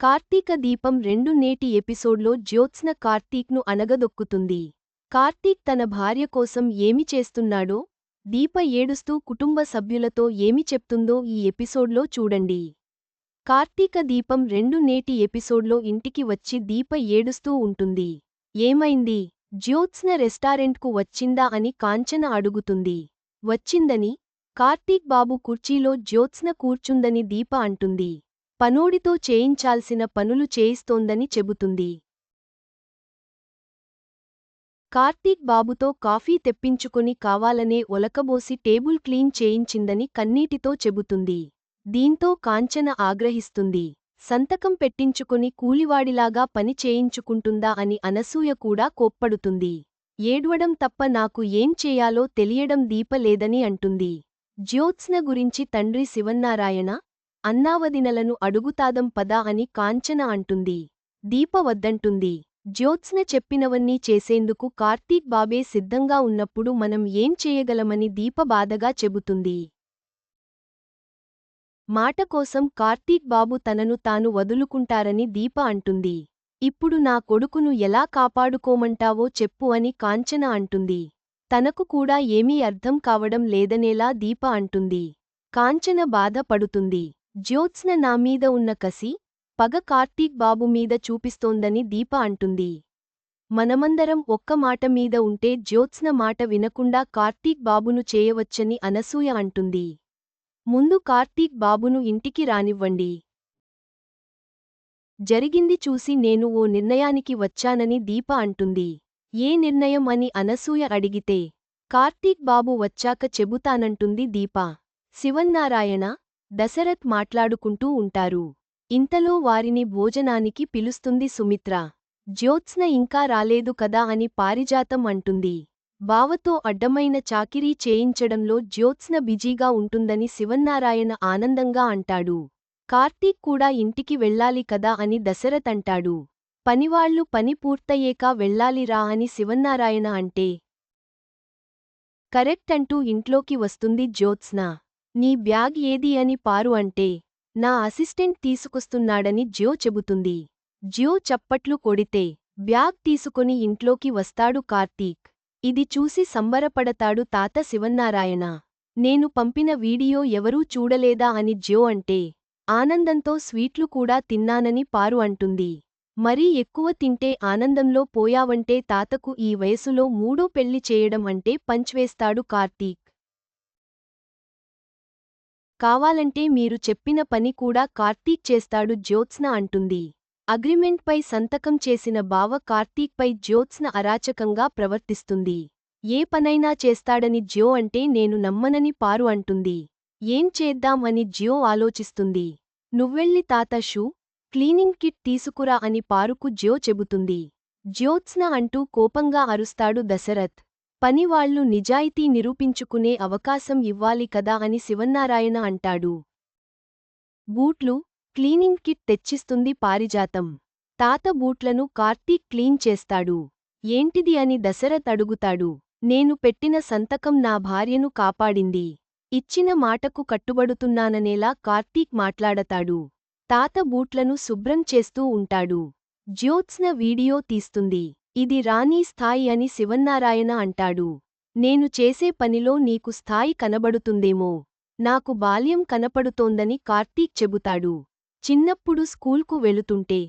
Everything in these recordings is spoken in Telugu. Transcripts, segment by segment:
కార్తీక దీపం రెండు నేటి ఎపిసోడ్లో జ్యోత్స్న కార్తీక్ను అనగదొక్కుతుంది కార్తీక్ తన భార్య కోసం ఏమి చేస్తున్నాడో దీప ఏడుస్తూ కుటుంబ సభ్యులతో ఏమి చెప్తుందో ఈ ఎపిసోడ్లో చూడండి. కార్తీక దీపం రెండు నేటి ఎపిసోడ్లో ఇంటికి వచ్చి దీప ఏడుస్తూ ఉంటుంది. ఏమైంది? జ్యోత్స్న రెస్టారెంట్కు వచ్చిందా అని కాంచన అడుగుతుంది. వచ్చిందని కార్తీక్ బాబు కుర్చీలో జ్యోత్స్న కూర్చుందని దీప అంటుంది. పనోడితో చేయించాల్సిన పనులు చేయిస్తోందని చెబుతుంది. కార్తీక్ బాబుతో కాఫీ తెప్పించుకుని కావాలనే ఒలకబోసి టేబుల్ క్లీన్ చేయించిందని కన్నీటితో చెబుతుంది. దీంతో కాంచన ఆగ్రహిస్తుంది. సంతకం పెట్టించుకుని కూలివాడిలాగా పని చేయించుకుంటుందా అని అనసూయ కూడా కోప్పడుతుంది. ఏడ్వడం తప్ప నాకు ఏం చేయాలో తెలియడం దీపలేదని అంటుంది. జ్యోత్స్న గురించి తండ్రి శివన్నారాయణ అన్నావదినలను అడుగుతాదం పదా అని కాంచన అంటుంది. దీప వద్దంటుంది జ్యోత్స్న చెప్పినవన్నీ చేసేందుకు కార్తీక్ బాబే సిద్ధంగా ఉన్నప్పుడు మనం ఏం చేయగలమని దీప బాధగా చెబుతుంది. మాట కోసం కార్తీక్ బాబు తనను తాను వదులుకుంటారని దీప అంటుంది. ఇప్పుడు నా కొడుకును ఎలా కాపాడుకోమంటావో చెప్పు అని కాంచన అంటుంది. తనకు కూడా ఏమీ అర్థం కావడం లేదనేలా దీప అంటుంది. కాంచన బాధ జ్యోత్స్న జ్యోత్స్న నామీద ఉన్న కసి పగ కార్తీక్ బాబు మీద చూపిస్తోందని దీప అంటుంది. మనమందరం ఒక్క మాట మీద ఉంటే జ్యోత్స్న మాట వినకుండా కార్తీక్ బాబును చేయవచ్చని అనసూయ అంటుంది. ముందు కార్తీక్ బాబును ఇంటికి రానివ్వండి. జరిగింది చూసి నేను ఓ నిర్ణయానికి వచ్చానని దీప అంటుంది. ఏ నిర్ణయం అని అనసూయ అడిగితే కార్తీక్ బాబు వచ్చాక చెబుతానంటుంది దీప. శివన్నారాయణ దశరథ్ మాట్లాడుకుంటూ ఉంటారు. ఇంతలో వారిని భోజనానికి పిలుస్తుంది సుమిత్ర. జ్యోత్స్న ఇంకా రాలేదు కదా అని పారిజాతం అంటుంది. బావతో అడ్డమైన చాకిరీ చేయించడంలో జ్యోత్స్న బిజీగా ఉంటుందని శివన్నారాయణ ఆనందంగా అంటాడు. కార్తీక్ కూడా ఇంటికి వెళ్ళాలి కదా అని దశరథ్ అంటాడు. పనివాళ్ళు పని పూర్తయ్యేక వెళ్ళాలిరా అని శివన్నారాయణ అంటే కరెక్ట్ అంటూ ఇంట్లోకి వస్తుంది జ్యోత్స్న. నీ బ్యాగ్ ఏది అని పారు అంటే నా అసిస్టెంట్ తీసుకొస్తున్నాడని జ్యో చెబుతుంది. జ్యో చప్పట్లు కొడితే బ్యాగ్ తీసుకొని ఇంట్లోకి వస్తాడు కార్తీక్. ఇది చూసి సంబరపడతాడు తాత శివన్నారాయణ. నేను పంపిన వీడియో ఎవరూ చూడలేదా అని జ్యో అంటే ఆనందంతో స్వీట్లు కూడా తిన్నానని పారు అంటుంది. మరీ ఎక్కువ తింటే ఆనందంలో పోయావంటే తాతకు ఈ వయసులో మూడో పెళ్ళి చేయడం అంటే పంచ్వేస్తాడు కార్తీక్. కావాలంటే మీరు చెప్పిన పని కూడా కార్తీక్ చేస్తాడు జ్యోత్స్న అంటుంది. అగ్రిమెంట్పై సంతకం చేసిన బావ కార్తీక్పై జ్యోత్స్న అరాచకంగా ప్రవర్తిస్తుంది. ఏ పనైనా చేస్తాడని జ్యో అంటే నేను నమ్మనని పారు అంటుంది. ఏం చేద్దాం అని జ్యో ఆలోచిస్తుంది. నువ్వెళ్ళి తాత షూ క్లీనింగ్ కిట్ తీసుకురా అని పారుకు జ్యో చెబుతుంది. జ్యోత్స్న అంటూ కోపంగా అరుస్తాడు దశరథ్. పనివాళ్ళు నిజాయితీ నిరూపించుకునే అవకాశం ఇవ్వాలి కదా అని శివన్నారాయణ అంటాడు. బూట్లు క్లీనింగ్ కిట్ తెచ్చిస్తుంది పారిజాతం. తాత బూట్లను కార్తీక్ క్లీన్ చేస్తాడు. ఏంటిది అని దశరథ్ అడుగుతాడు. నేను పెట్టిన సంతకం నా భార్యను కాపాడింది. ఇచ్చిన మాటకు కట్టుబడుతున్నాననేలా కార్తీక్ మాట్లాడతాడు. తాత బూట్లను శుభ్రం చేస్తూ ఉంటాడు. జ్యోత్స్న వీడియో తీస్తుంది. ఇది రాణీ స్థాయి అని శివన్నారాయణ అంటాడు. నేను చేసే పనిలో నీకు స్థాయి కనబడుతుందేమో. నాకు బాల్యం కనపడుతోందని కార్తీక్ చెబుతాడు. చిన్నప్పుడు స్కూల్కు వెళుతుంటే.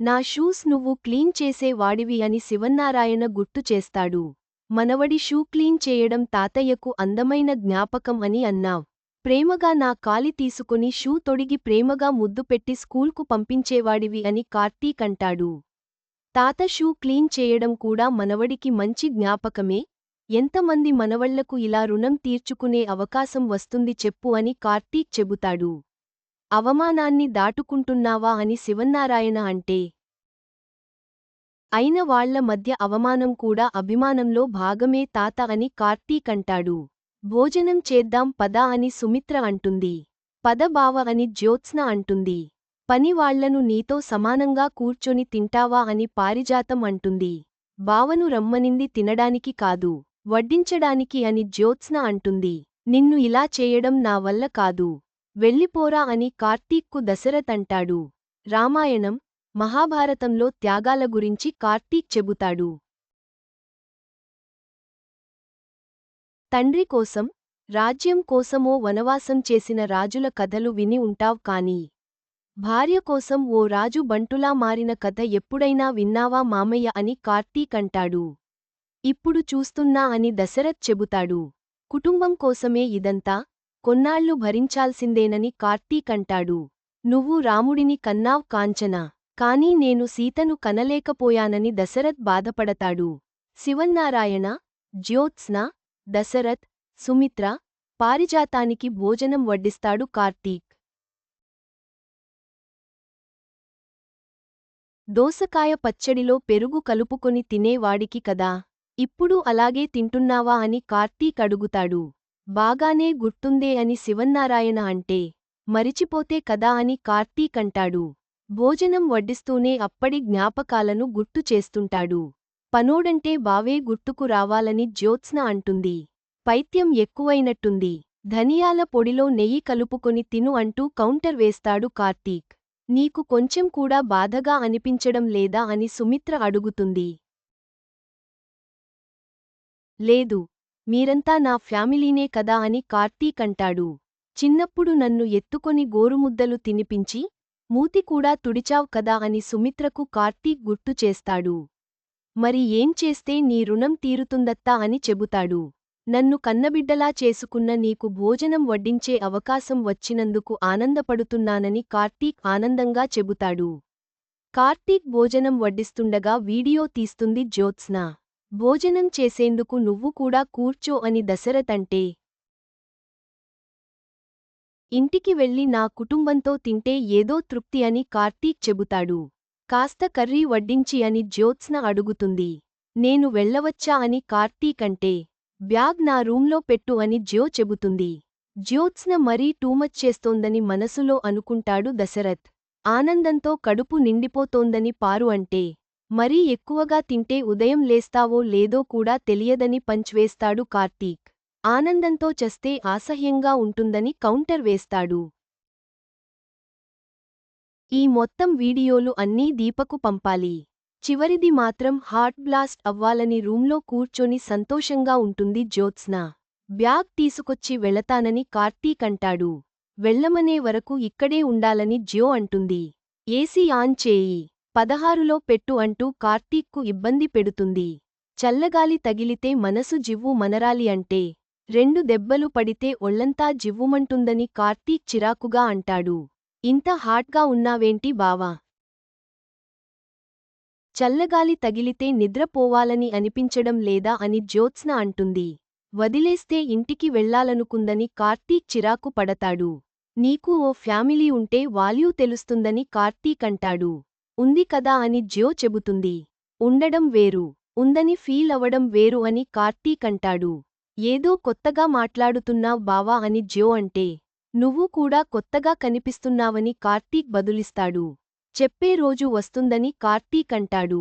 నా షూస్ నువ్వు క్లీన్ చేసే వాడివి అని శివన్నారాయణ గుర్తు చేస్తాడు. మనవడి షూ క్లీన్ చేయడం తాతయ్యకు అందమైన జ్ఞాపకం అని అన్నావ్. ప్రేమగా నా కాలి తీసుకుని షూ తొడిగి ప్రేమగా ముద్దు పెట్టి స్కూల్కు పంపించేవాడివి అని కార్తీక్ అంటాడు తాత షూ క్లీన్ చేయడం కూడా మనవడికి మంచి జ్ఞాపకమే? ఎంతమంది మనవళ్ళకు ఇలా రుణం తీర్చుకునే అవకాశం వస్తుంది చెప్పు అని కార్తీక్ చెబుతాడు. అవమానాన్ని దాటుకుంటున్నావా అని శివన్నారాయణ అంటే? అయిన వాళ్ళ మధ్య అవమానం కూడా అభిమానంలో భాగమే తాత అని కార్తీక్ అంటాడు భోజనం చేద్దాం పద అని సుమిత్ర అంటుంది. పద బావ అని జ్యోత్స్న అంటుంది. పనివాళ్ళను నీతో సమానంగా కూర్చొని తింటావా అని పారిజాతం అంటుంది. బావను రమ్మనింది తినడానికి కాదు వడ్డించడానికి అని జ్యోత్స్న అంటుంది. నిన్ను ఇలా చేయడం నా వల్ల కాదు. వెళ్ళిపోరా అని కార్తీక్కు దశరథ్ అంటాడు. రామాయణం మహాభారతంలో త్యాగాల గురించి కార్తీక్ చెబుతాడు. తండ్రి కోసం రాజ్యం కోసమో వనవాసం చేసిన రాజుల కథలు విని ఉంటావ్ కాని భార్య కోసం ఓ రాజు బంటులా మారిన కథ ఎప్పుడైనా విన్నావా మామయ్య అని కార్తీక్ అంటాడు. ఇప్పుడు చూస్తున్నా అని దశరథ్ చెబుతాడు. కుటుంబం కోసమే ఇదంతా కొన్నాళ్ళు భరించాల్సిందేనని కార్తీక్ అంటాడు. నువ్వు రాముడిని కన్నావ్ కాంచనా కానీ నేను సీతను కనలేకపోయానని దశరథ్ బాధపడతాడు. శివన్నారాయణ జ్యోత్స్న దశరథ్ సుమిత్ర పారిజాతానికి భోజనం వడ్డిస్తాడు కార్తీక్. దోసకాయ పచ్చడిలో పెరుగు కలుపుకొని తినేవాడికి కదా. ఇప్పుడు అలాగే తింటున్నావా అని కార్తీక్ అడుగుతాడు. బాగానే గుర్తుందే అని శివన్నారాయణ అంటే మరిచిపోతే కదా అని కార్తీక్ అంటాడు. భోజనం వడ్డిస్తూనే అప్పడి జ్ఞాపకాలను గుర్తు చేస్తుంటాడు. పనోడంటే బావే గుర్తుకు రావాలని జ్యోత్స్న అంటుంది. పైత్యం ఎక్కువైనట్టుంది. ధనియాల పొడిలో నెయ్యి కలుపుకొని తిను అంటూ కౌంటర్ వేస్తాడు కార్తీక్. నీకు కొంచెం కూడా బాధగా అనిపించడం లేదా అని సుమిత్ర అడుగుతుంది. లేదు. మీరంతా నా ఫ్యామిలీనే కదా అని కార్తీక్ అంటాడు. చిన్నప్పుడు నన్ను ఎత్తుకొని గోరుముద్దలు తినిపించి మూతి కూడా తుడిచావ్ కదా అని సుమిత్రకు కార్తీక్ గుర్తు చేస్తాడు. మరి ఏం చేస్తే నీ రుణం తీరుతుందత్తా అని చెబుతాడు. నన్ను కన్నబిడ్డలా చేసుకున్న నీకు భోజనం వడ్డించే అవకాశం వచ్చినందుకు ఆనందపడుతున్నానని కార్తీక్ ఆనందంగా చెబుతాడు. కార్తీక్ భోజనం వడ్డిస్తుండగా వీడియో తీస్తుంది జ్యోత్స్న. భోజనం చేసేందుకు నువ్వు కూడా కూర్చో అని దశరథంటే ఇంటికి వెళ్ళి నా కుటుంబంతో తింటే ఏదో తృప్తి అని కార్తీక్ చెబుతాడు. కాస్త కర్రీ వడ్డించి అని జ్యోత్స్న అడుగుతుంది. నేను వెళ్ళవచ్చా అని కార్తీక్ అంటే బ్యాగ్ నా రూంలో పెట్టు అని జ్యో చెబుతుంది. జ్యోత్స్న మరీ టూమచ్ చేస్తోందని మనసులో అనుకుంటాడు దశరథ్. ఆనందంతో కడుపు నిండిపోతోందని పారు అంటే మరీ ఎక్కువగా తింటే ఉదయం లేస్తావో లేదో కూడా తెలియదని పంచ్వేస్తాడు కార్తీక్. ఆనందంతో చస్తే అసహ్యంగా ఉంటుందని కౌంటర్ వేస్తాడు. ఈ మొత్తం వీడియోలు అన్నీ దీపకు పంపాలి. చివరిది మాత్రం హార్ట్ బ్లాస్ట్ అవ్వాలని రూంలో కూర్చొని సంతోషంగా ఉంటుంది జ్యోత్స్న. బ్యాగ్ తీసుకొచ్చి వెళతానని కార్తీక్ అంటాడు. వెళ్ళమనే వరకు ఇక్కడే ఉండాలని జ్యో అంటుంది. ఏసీ ఆన్ చేయి. పదహారులో పెట్టు అంటూ కార్తీక్కు ఇబ్బంది పెడుతుంది. చల్లగాలి తగిలితే మనసు జివ్వు మనరాలి అంటే రెండు దెబ్బలు పడితే ఒళ్ళంతా జివ్వుమంటుందని కార్తీక్ చిరాకుగా అంటాడు. ఇంత హాట్గా ఉన్నావేంటి బావా? చల్లగాలి తగిలితే నిద్రపోవాలని అనిపించడం లేదా అని జ్యోత్స్న అంటుంది. వదిలేస్తే ఇంటికి వెళ్ళాలనుకుందని కార్తీక్ చిరాకు పడతాడు. నీకు ఓ ఫ్యామిలీ ఉంటే వాల్యూ తెలుస్తుందని కార్తీక్ అంటాడు. ఉంది కదా అని జ్యో చెబుతుంది. ఉండడం వేరు. ఉందని ఫీల్ అవడం వేరు అని కార్తీక్ అంటాడు. ఏదో కొత్తగా మాట్లాడుతున్నావ్ బావా అని జ్యో అంటే నువ్వు కూడా కొత్తగా కనిపిస్తున్నావని కార్తీక్ బదులిస్తాడు. చెప్పే రోజు వస్తుందని కార్తీక్ అంటాడు.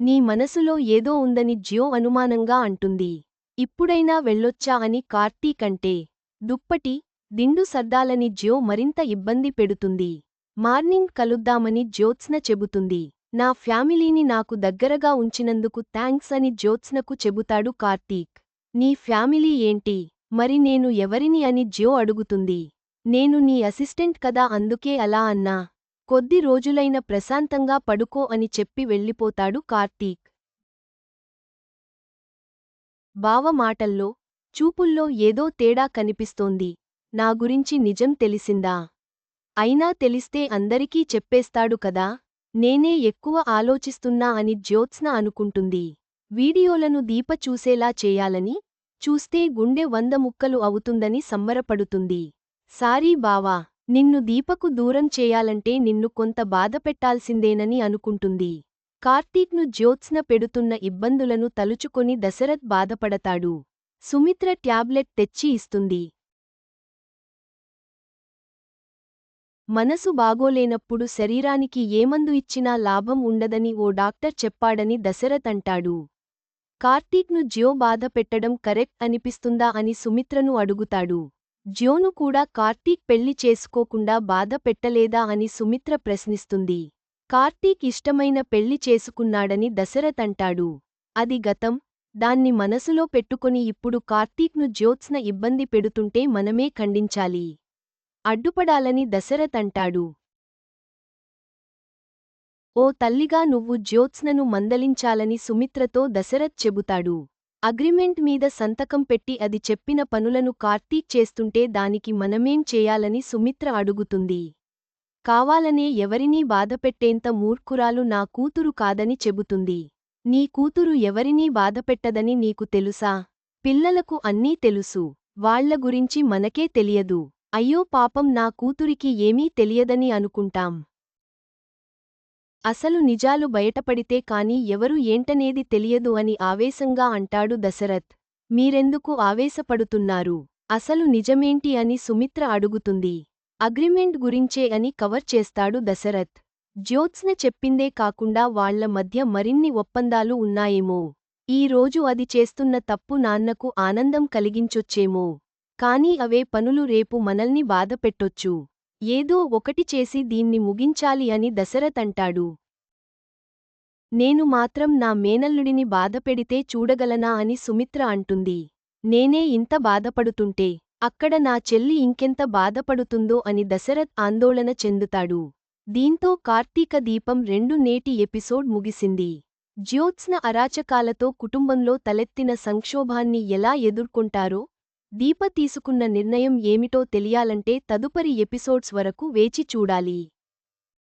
నీ మనసులో ఏదో ఉందని జ్యో అనుమానంగా అంటుంది. ఇప్పుడైనా వెళ్ళొచ్చా అని కార్తీక్ అంటే దుప్పటి దిండు సర్దాలని జ్యో మరింత ఇబ్బంది పెడుతుంది. మార్నింగ్ కలుద్దామని జ్యోత్స్న చెబుతుంది. నా ఫ్యామిలీని నాకు దగ్గరగా ఉంచినందుకు థ్యాంక్స్ అని జ్యోత్స్నకు చెబుతాడు కార్తీక్. నీ ఫ్యామిలీ ఏంటి? మరి నేను ఎవరిని అని జ్యో అడుగుతుంది. నేను నీ అసిస్టెంట్ కదా అందుకే అలా అన్నా. కొద్ది రోజులైన ప్రశాంతంగా పడుకో అని చెప్పి వెళ్ళిపోతాడు కార్తీక్. బావ మాటల్లో చూపుల్లో ఏదో తేడా కనిపిస్తోంది. నా గురించి నిజం తెలిసిందా? అయినా తెలిస్తే అందరికీ చెప్పేస్తాడు కదా? నేనే ఎక్కువ ఆలోచిస్తున్నా అని జ్యోత్స్న అనుకుంటుంది. వీడియోలను దీప చూసేలా చేయాలని చూస్తే గుండె వంద ముక్కలు అవుతుందని సంబరపడుతుంది. సారీ బావా నిన్ను దీపకు దూరం చేయాలంటే నిన్ను కొంత బాధపెట్టాల్సిందేనని అనుకుంటుంది. కార్తీక్ను జ్యోత్స్న పెడుతున్న ఇబ్బందులను తలుచుకొని దశరథ్ బాధపడతాడు. సుమిత్ర ట్యాబ్లెట్ తెచ్చి ఇస్తుంది. మనసు బాగోలేనప్పుడు శరీరానికి ఏమందు ఇచ్చినా లాభం ఉండదని ఓ డాక్టర్ చెప్పాడని దశరథ్ అంటాడు. కార్తీక్ను జ్యో బాధ పెట్టడం కరెక్ట్ అనిపిస్తుందా అని సుమిత్రను అడుగుతాడు. జ్యోను కూడా కార్తీక్ పెళ్ళి చేసుకోకుండా బాధ పెట్టలేదా అని సుమిత్ర ప్రశ్నిస్తుంది. కార్తీక్ ఇష్టమైన పెళ్ళి చేసుకున్నాడని దశరథ్ అంటాడు. అది గతం. దాన్ని మనసులో పెట్టుకొని ఇప్పుడు కార్తీక్ను జ్యోత్స్న ఇబ్బంది పెడుతుంటే మనమే ఖండించాలి. అడ్డుపడాలని దశరథ్ అంటాడు. ఓ తల్లిగా నువ్వు జ్యోత్స్నను మందలించాలని సుమిత్రతో దశరథ్ చెబుతాడు. అగ్రిమెంట్ మీద సంతకం పెట్టి అది చెప్పిన పనులను కార్తీక్ చేస్తుంటే దానికి మనమేం చేయాలని సుమిత్ర అడుగుతుంది. కావాలనే ఎవరినీ బాధపెట్టేంత మూర్ఖురాలు నా కూతురు కాదని చెబుతుంది. నీ కూతురు ఎవరినీ బాధపెట్టదని నీకు తెలుసా? పిల్లలకు అన్నీ తెలుసు. వాళ్ళ గురించి మనకే తెలియదు. అయ్యో పాపం నా కూతురికి ఏమీ తెలియదని అనుకుంటాం. అసలు నిజాలు బయటపడితే కాని ఎవరు ఏంటనేది తెలియదు అని ఆవేశంగా అంటాడు దశరథ్. మీరెందుకు ఆవేశపడుతున్నారు? అసలు నిజమేంటి? అని సుమిత్ర అడుగుతుంది. అగ్రిమెంట్ గురించే అని కవర్ చేస్తాడు దశరథ్. జ్యోత్స్న చెప్పిందే కాకుండా వాళ్ళ మధ్య మరిన్ని ఒప్పందాలు ఉన్నాయేమో. ఈ రోజు అది చేస్తున్న తప్పు నాన్నకు ఆనందం కలిగించొచ్చేమో. కానీ అవే పనులు రేపు మనల్ని బాధపెట్టొచ్చు. ఏదో ఒకటి చేసి దీన్ని ముగించాలి అని దశరథ్ అంటాడు. నేను మాత్రం నా మేనల్లుడిని బాధపెడితే చూడగలనా అని సుమిత్ర అంటుంది. నేనే ఇంత బాధపడుతుంటే అక్కడ నా చెల్లి ఇంకెంత బాధపడుతుందో అని దశరథ్ ఆందోళన చెందుతాడు. దీంతో కార్తీక దీపం రెండు నేటి ఎపిసోడ్ ముగిసింది. జ్యోత్స్న అరాచకాలతో కుటుంబంలో తలెత్తిన సంక్షోభాన్ని ఎలా ఎదుర్కొంటారో దీప తీసుకున్న నిర్ణయం ఏమిటో తెలియాలంటే తదుపరి ఎపిసోడ్స్ వరకు వేచి చూడాలి.